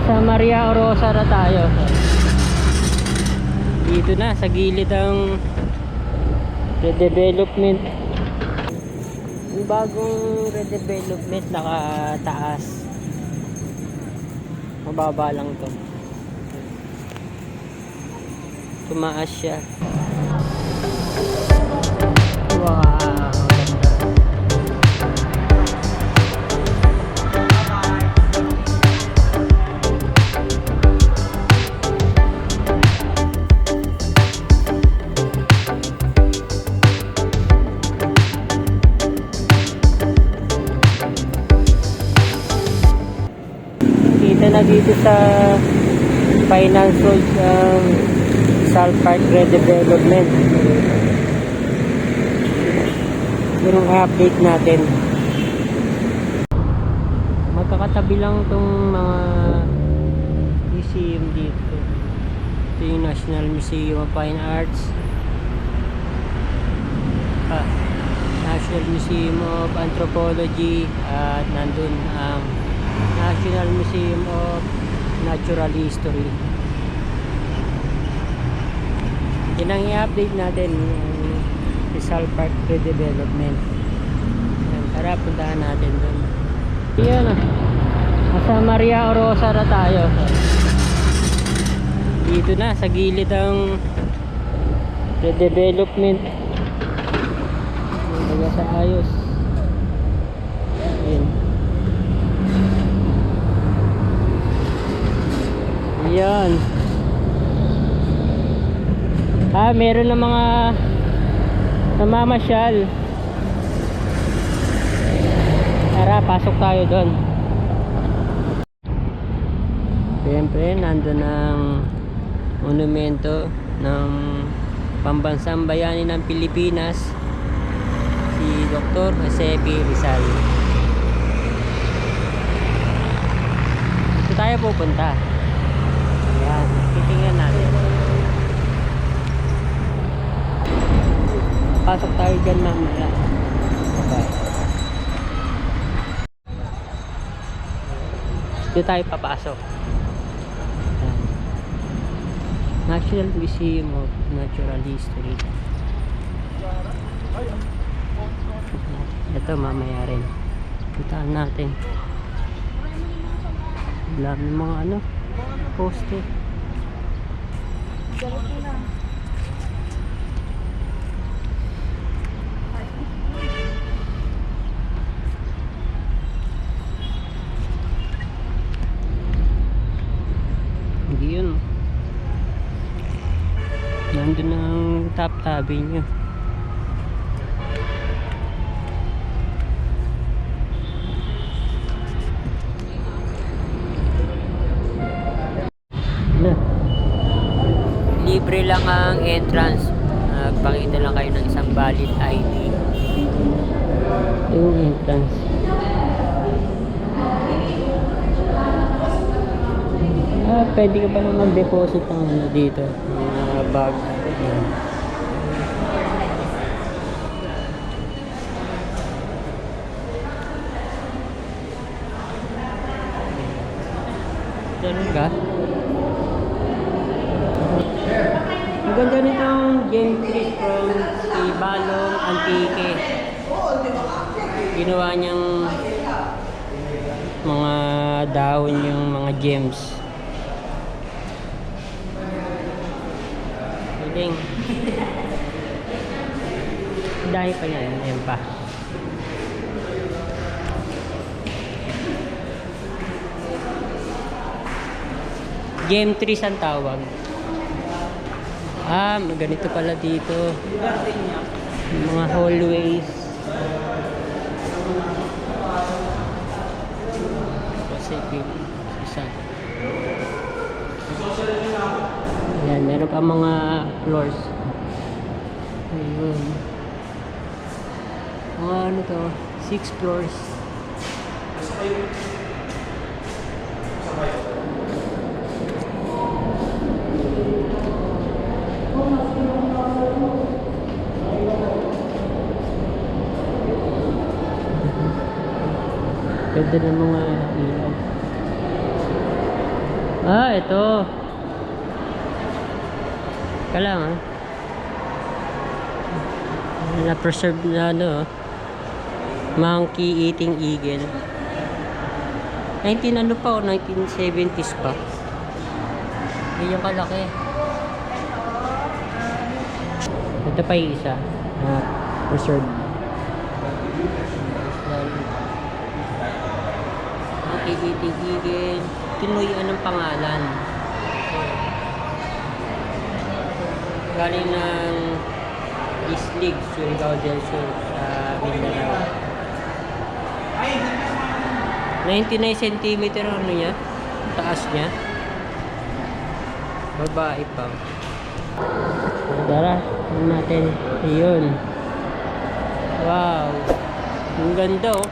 Nasa Maria Rosa na tayo. Dito na, sa gilid ang redevelopment. Yung bagong redevelopment nakataas. Mababa lang to. Tumaas siya. Na dito sa Finance Road um, Sal Park Redevelopment. Yun ang update natin. Magkakatabi lang tong mga museum dito. Ito yung National Museum of Fine Arts. Ah, National Museum of Anthropology at nandun ang National Museum of Natural History. Yan ang i-update natin yung Rizal Park Redevelopment. Yan, tara puntahan natin doon. Yan ah. Nasa Maria Rosa na tayo. Dito na, sa gilid ang redevelopment. Kumbaga sa ayos. Yan. Yan. Ah, meron na mga namamasyal. Tara, pasok tayo doon. Siyempre, nandun ang monumento ng pambansang bayani ng Pilipinas si Dr. Josepi Rizal. Dito tayo pupunta. Ayan, titingnan natin. Pasok tayo dyan mamaya. Okay. Dito tayo papasok. Ayan. National Museum of Natural History. Ito mamaya rin. Puntahan natin. Wala may mga ano, poster. Hindi yun. Nandun ang top tabi nyo. Na. Libre lang ang entrance. Nagpakita lang kayo ng isang valid ID. Yung entrance. Ah, pwede ka pa naman mag-deposit ng ano dito. Mga bag. Yan. Ganun ka? Ang ganda nitong game trees from Ibalong Antique. Ginawa niyang mga dahon yung mga gems. Galing. Dahil pa yan, yan pa. Game trees ang tawag. Ah, ganito pala dito. Mga hallways. Pacific. Isa. Ayan, meron pa mga floors. Ayun. Mga ano to, six floors. Ganda ng mga ilaw. Ah, ito. Kala nga. Na-preserve na ano. oh. Monkey eating eagle. 19 ano pa o 1970s pa. Ganyan kalaki. Ito pa yung isa. Na preserve. Monkey eating eagle. Pinoy anong pangalan? Galing ng Islig, Surigao del Sur sa Mindanao. 99 cm ano niya? Taas niya. Babae pa. Tara, natin. Ayun. Wow. Ang ganda oh.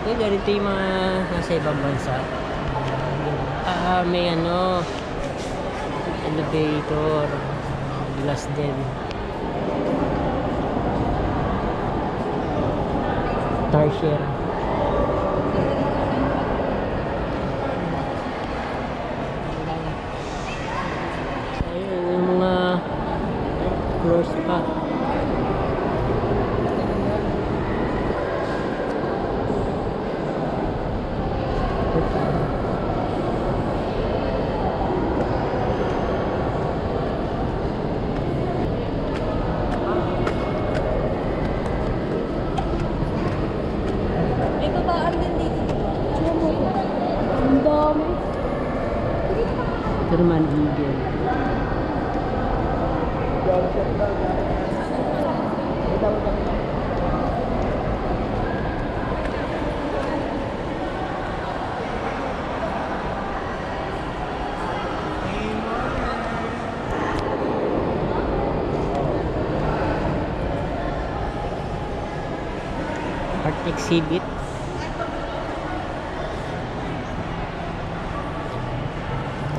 Ito, ganito yung mga nasa ibang bansa. Ah, may ano, elevator, glass din. Tarsier. Ayun, yung mga floors pa. May babaan din dito. Ang dami. Ito naman, eagle. Exhibit.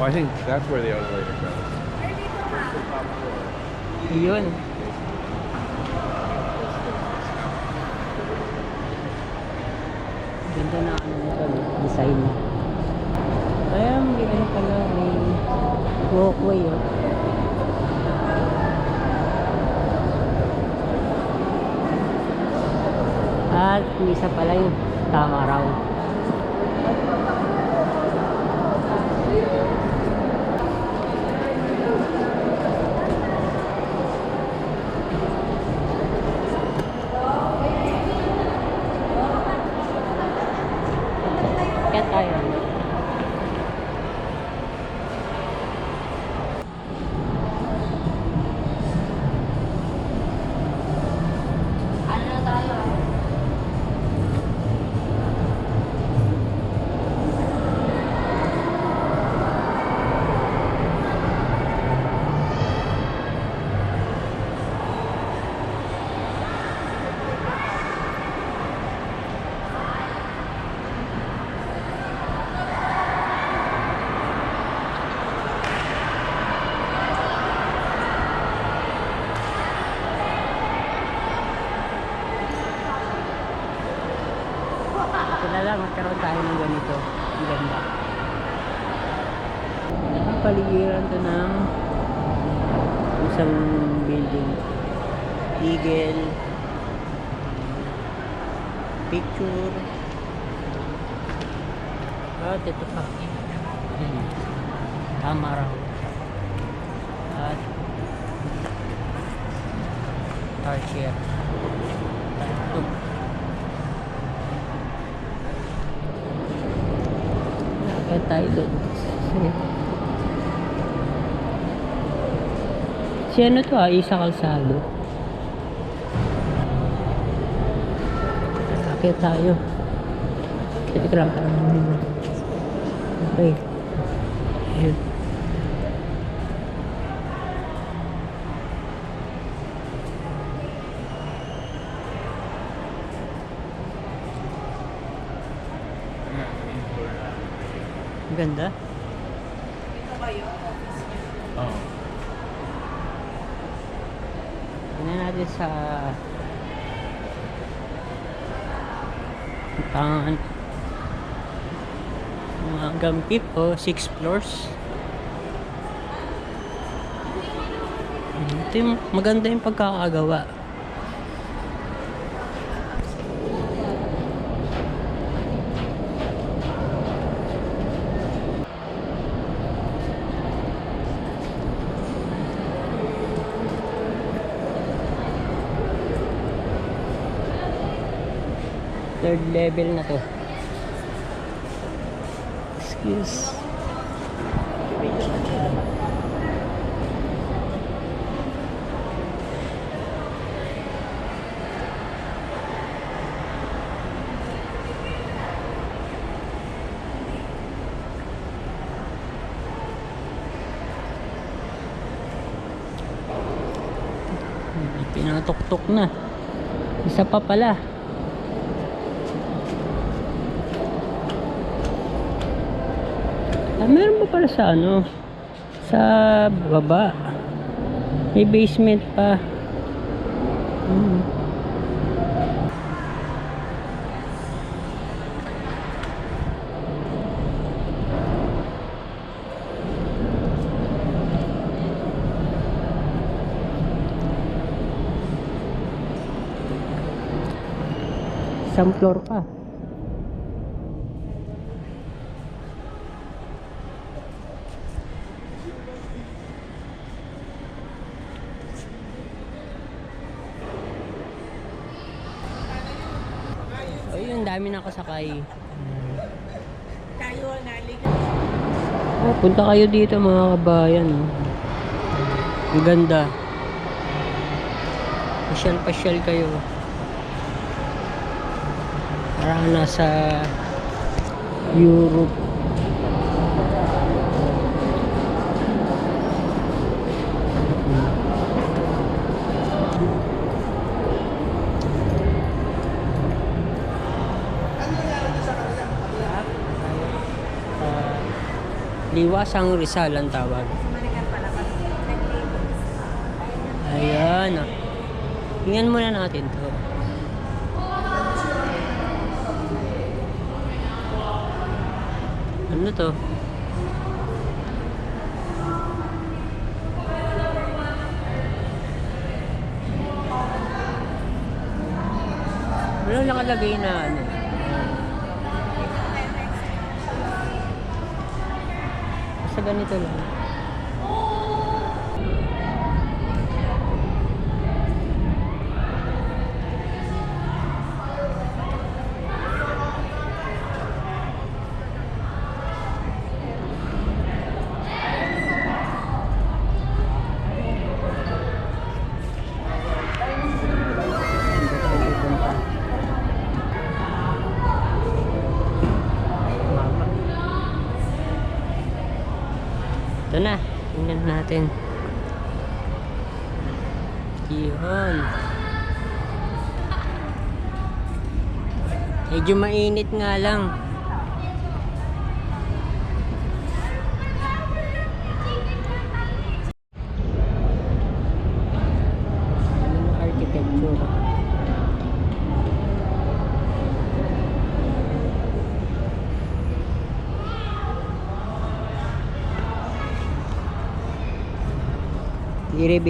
Well, I think that's where the elevator goes. Yun. Ganda na ano no? design. Kaya may ano pala, may walkway oh. At yung isa pala yung tama raw. Lang, magkaroon tayo ng ganito. Ang ganda. Nakapaligiran to ng isang building. Eagle. Picture. At ito pa. Ayan. Tama raw. At Tarsier. Ito. Kaya tayo doon. Si- ano to ah, Isa Kalsado. Kaya tayo. Teka lang. Okay. Ang ganda. Ito kayo? Oh. Tingnan natin sa Tangan mga gampip o 6 floors ito yung maganda yung pagkakagawa third level na to excuse Pinatuktok na. Isa pa pala. Meron pa pala sa ano? Sa baba. May basement pa. Hmm. Isang floor pa. Ayun, dami na kasakay. Tayo nalig. Oh, punta kayo dito mga kabayan. oh. Ang ganda. Pasyal-pasyal kayo. Parang nasa Europe. Liwasang Rizal ang tawag. Ayan. Tingnan muna natin to. Ano to? Wala nakalagay na ano. Ganito lang. Natin. Yun. Medyo mainit nga lang. Ano yung architecture?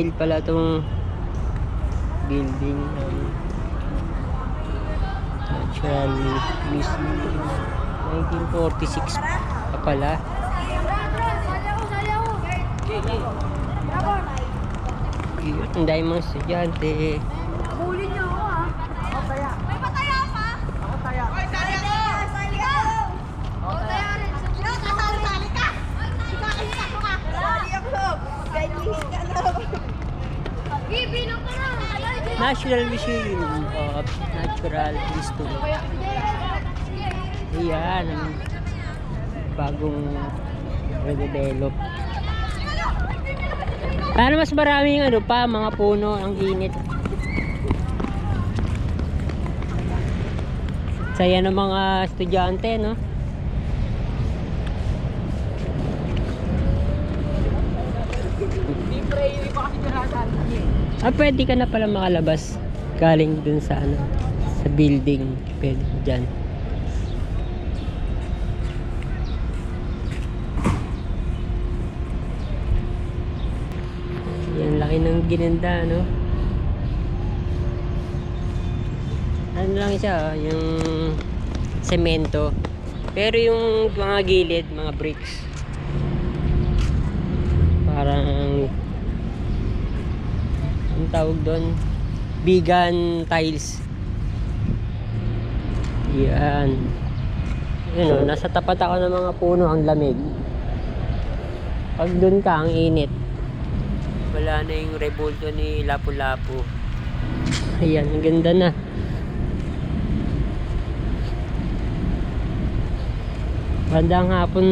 I-reveal pala itong building um, natural museum 1946 pa pala. Ang dahil mga estudyante Huli niyo ako ha. Ako taya. May pataya pa? Ako taya. Oy, taya ka! Sali ka! Ako taya rin. Sino ka? Sali ka! Ikakita ko ka! Sali ako! Ganyihin ka na. Bibinong ka na! National Museum of Natural History Ayan, ang bagong redevelop. Para mas maraming ano pa, mga puno, ang init. Saya ng mga estudyante, no? Ah, pwede ka na pala makalabas. Galing dun sa ano, sa building. Pwede dyan. Yan, laki ng ginanda, no? Ano lang siya, oh, yung semento. Pero yung mga gilid, mga bricks. Parang ang tawag doon? Vegan tiles. Yan. Yun o, nasa tapat ako ng mga puno ang lamig. Pag doon ka ang init. Wala na yung rebulto ni Lapu-Lapu. Ayan ang ganda na. Bandang hapon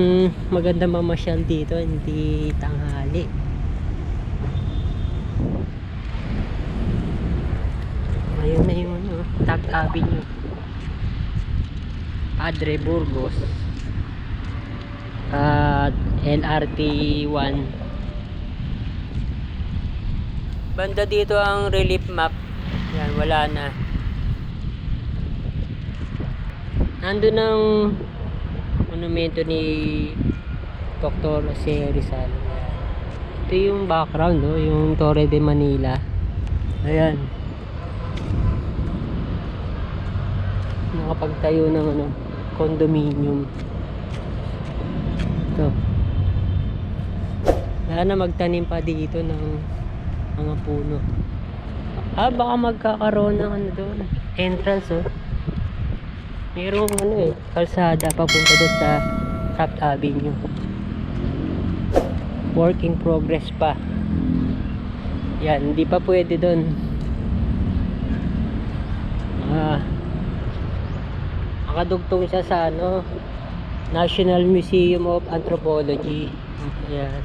maganda mamasyal dito, hindi tanghali. Ayun na yung Top Avenue. Padre Burgos. At LRT 1. Banda dito ang relief map. Yan, wala na. Nandun ang monumento ni Dr. Jose Rizal. Ito yung background, no? yung Torre de Manila. Ayan. Nakapagtayo ng ano, condominium. Ito. Sana magtanim pa dito ng mga puno. Ah, baka magkakaroon ng ano doon. Entrance, oh. Mayroong ano eh, kalsada papunta doon sa Top Avenue. Work in progress pa. Yan, hindi pa pwede doon. Ah, nakadugtong siya sa ano, National Museum of Anthropology. Yan.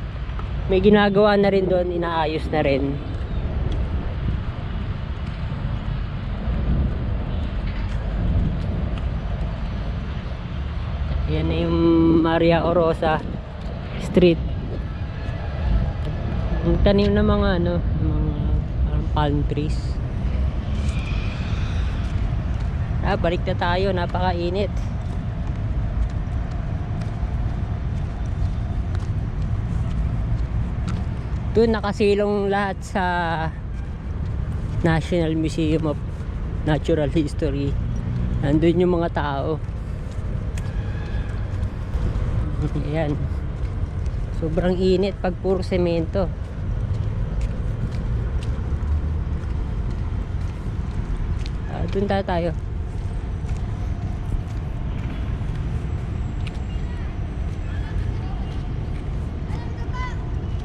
May ginagawa na rin doon, inaayos na rin. Yan na yung Maria Orosa Street. Ang tanim ng mga ano, mga palm trees. Ah, balik na tayo, napakainit. Doon nakasilong lahat sa National Museum of Natural History. Nandun yung mga tao. Ayan. Sobrang init pag puro semento. Ah, dun tayo tayo.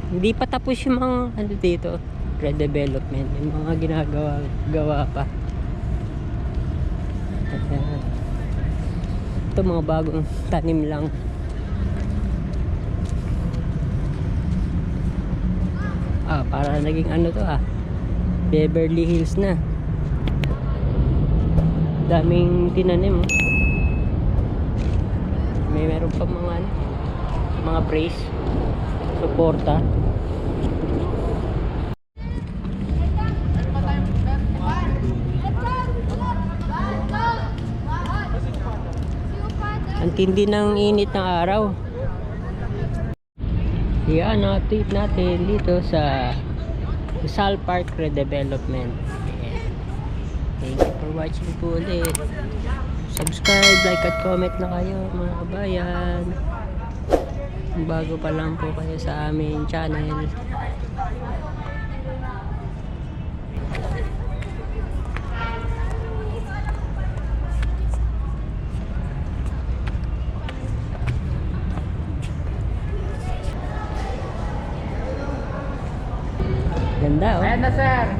Hindi pa tapos yung mga ano dito, redevelopment, yung mga ginagawa gawa pa. Ito mga bagong tanim lang. Ah, para naging ano to ah. Beverly Hills na. Daming tinanim. oh. May meron pa mga ano, mga brace, suporta. Ang tindi ng init ng araw. Yan, update natin dito sa Rizal Park Redevelopment. Thank you for watching po ulit. Subscribe, like at comment na kayo mga kabayan. Bago pa lang po kayo sa aming channel. Ganda oh. Ayan na sir.